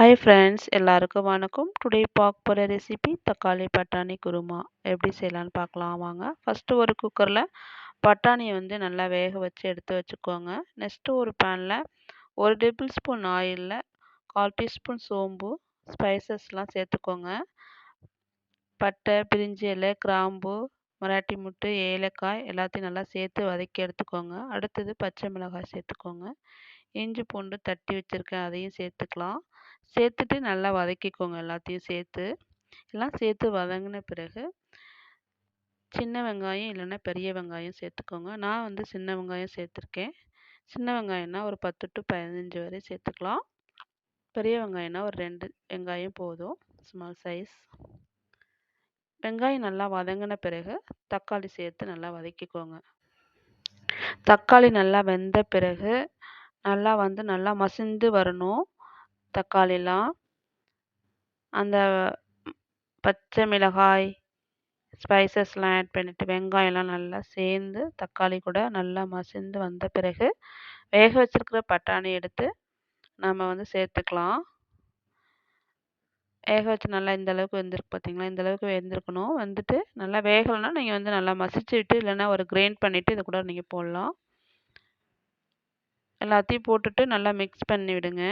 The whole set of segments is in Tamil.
ஹாய் ஃப்ரெண்ட்ஸ் எல்லாருக்கும் வணக்கம். டுடே பார்க்க போகிற ரெசிபி தக்காளி பட்டாணி குருமா. எப்படி செய்யலான்னு பார்க்கலாம் வாங்க. ஃபஸ்ட்டு ஒரு குக்கரில் பட்டாணியை வந்து நல்லா வேக வச்சு எடுத்து வச்சுக்கோங்க. நெக்ஸ்ட்டு ஒரு பேனில் ஒரு டேபிள் ஸ்பூன் ஆயிலில் கால் டீஸ்பூன் சோம்பு ஸ்பைசஸ்லாம் சேர்த்துக்கோங்க. பட்டை பிரிஞ்சி இலை கிராம்பு மராட்டி முட்டு ஏலக்காய் எல்லாத்தையும் நல்லா சேர்த்து வதக்கி எடுத்துக்கோங்க. அடுத்தது பச்சை மிளகாய் சேர்த்துக்கோங்க. இஞ்சி பூண்டு தட்டி வச்சுருக்கேன் அதையும் சேர்த்துக்கலாம். சேர்த்துட்டு நல்லா வதக்கிக்கோங்க எல்லாத்தையும் சேர்த்து. எல்லாம் சேர்த்து வதங்கின பிறகு சின்ன வெங்காயம் இல்லைன்னா பெரிய வெங்காயம் சேர்த்துக்கோங்க. நான் வந்து சின்ன வெங்காயம் சேர்த்துருக்கேன். சின்ன வெங்காயம்னா ஒரு பத்து டு பதினஞ்சு வரை சேர்த்துக்கலாம். பெரிய வெங்காயம்னா ஒரு ரெண்டு வெங்காயம் போதும். ஸ்மால் சைஸ் வெங்காயம் நல்லா வதங்கின பிறகு தக்காளி சேர்த்து நல்லா வதக்கிக்கோங்க. தக்காளி நல்லா வெந்த பிறகு நல்லா வந்து நல்லா மசிந்து வரணும். தக்காளிலாம் அந்த பச்சை மிளகாய் ஸ்பைசஸ்லாம் ஆட் பண்ணிவிட்டு வெங்காயம்லாம் நல்லா சேர்ந்து தக்காளி கூட நல்லா மசிந்து வந்த பிறகு வேக வச்சிருக்கிற பட்டாணி எடுத்து நம்ம வந்து சேர்த்துக்கலாம். வேக வச்சு நல்லா இந்த அளவுக்கு வெந்திருக்கு பார்த்தீங்களா இந்த அளவுக்கு வெந்திருக்கணும். வந்துட்டு நல்லா வேகலைன்னா நீங்கள் வந்து நல்லா மசிச்சு விட்டு இல்லைன்னா ஒரு கிரைண்ட் பண்ணிவிட்டு இதை கூட நீங்கள் போடலாம். எல்லாத்தையும் போட்டுட்டு நல்லா மிக்ஸ் பண்ணி விடுங்க.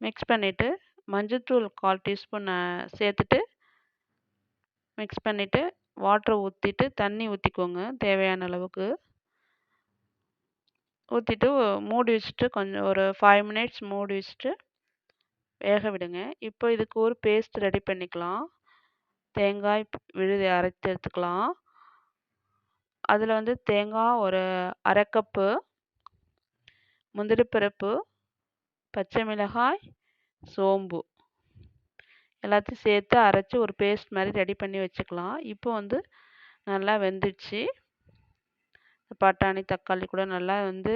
மிக்ஸ் பண்ணிவிட்டு மஞ்சத்தூள் கால் டீஸ்பூன் சேர்த்துட்டு மிக்ஸ் பண்ணிவிட்டு வாட்டரை ஊற்றிட்டு தண்ணி ஊற்றிக்கோங்க தேவையான அளவுக்கு. ஊற்றிட்டு மூடி வச்சுட்டு கொஞ்சம் ஒரு ஃபைவ் மினிட்ஸ் மூடி வச்சுட்டு வேக விடுங்க. இப்போ இதுக்கு ஒரு பேஸ்ட் ரெடி பண்ணிக்கலாம். தேங்காய் விழுதி அரைத்து எடுத்துக்கலாம். அதில் வந்து தேங்காய் ஒரு அரை கப்பு முந்திரி பருப்பு பச்சை மிளகாய் சோம்பு. எல்லாத்தையும் சேர்த்து அரைச்சி ஒரு பேஸ்ட் மாதிரி ரெடி பண்ணி வச்சுக்கலாம். இப்போ வந்து நல்லா வெந்துடுச்சு. பட்டாணி தக்காளி கூட நல்லா வந்து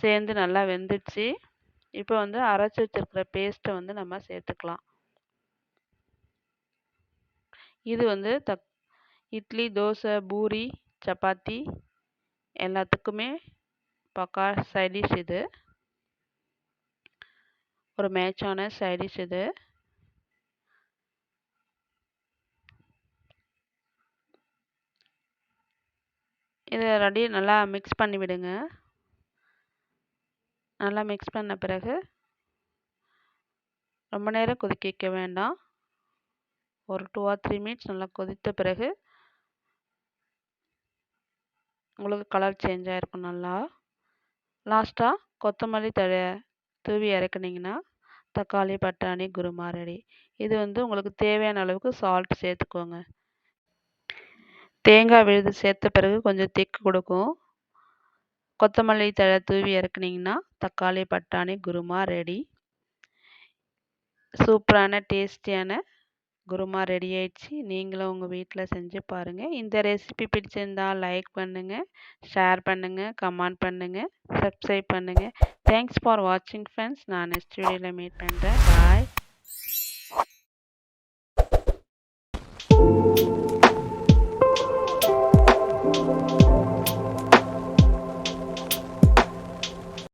சேர்ந்து நல்லா வெந்துடுச்சு. இப்போ வந்து அரைச்சி வச்சுருக்கிற பேஸ்ட்டை வந்து நம்ம சேர்த்துக்கலாம். இது வந்து தக் இட்லி தோசை பூரி சப்பாத்தி எல்லாத்துக்குமே பக்கா சைடிஷ் இது. ஒரு மேட்சான சைடிஷ் இது. இதை ரெடி நல்லா மிக்ஸ் பண்ணி விடுங்க. நல்லா மிக்ஸ் பண்ண பிறகு ரொம்ப நேரம் கொதிக்க வைக்க வேண்டாம். ஒரு டூ ஆர் த்ரீ மினிட்ஸ் நல்லா கொதித்த பிறகு உங்களுக்கு கலர் சேஞ்ச் ஆகிருக்கும் நல்லா. லாஸ்ட்டாக கொத்தமல்லி தழை தூவி இறக்குனிங்கன்னா தக்காளி பட்டாணி குருமா ரெடி இது வந்து உங்களுக்கு தேவையான அளவுக்கு சால்ட் சேர்த்துக்கோங்க. தேங்காய் விழுது சேர்த்த பிறகு கொஞ்சம் திக்கு கொடுக்கும். கொத்தமல்லி தழை தூவி இறக்குனீங்கன்னா தக்காளி பட்டாணி குருமா ரெடி சூப்பரான டேஸ்டியான குருமா ரெடி ஆயிடுச்சு. நீங்களும் உங்கள் வீட்டில் செஞ்சு பாருங்கள் இந்த ரெசிபி பிடிச்சிருந்தால் லைக் பண்ணுங்கள் ஷேர் பண்ணுங்கள் கமெண்ட் பண்ணுங்கள் சப்ஸ்கிரைப் பண்ணுங்கள் థ్యాంక్స్ ఫర్ వాచింగ్ ఫ్రెండ్స్ నా నెక్స్ట్ వీడియోలో మీట్ అంటే బాయ్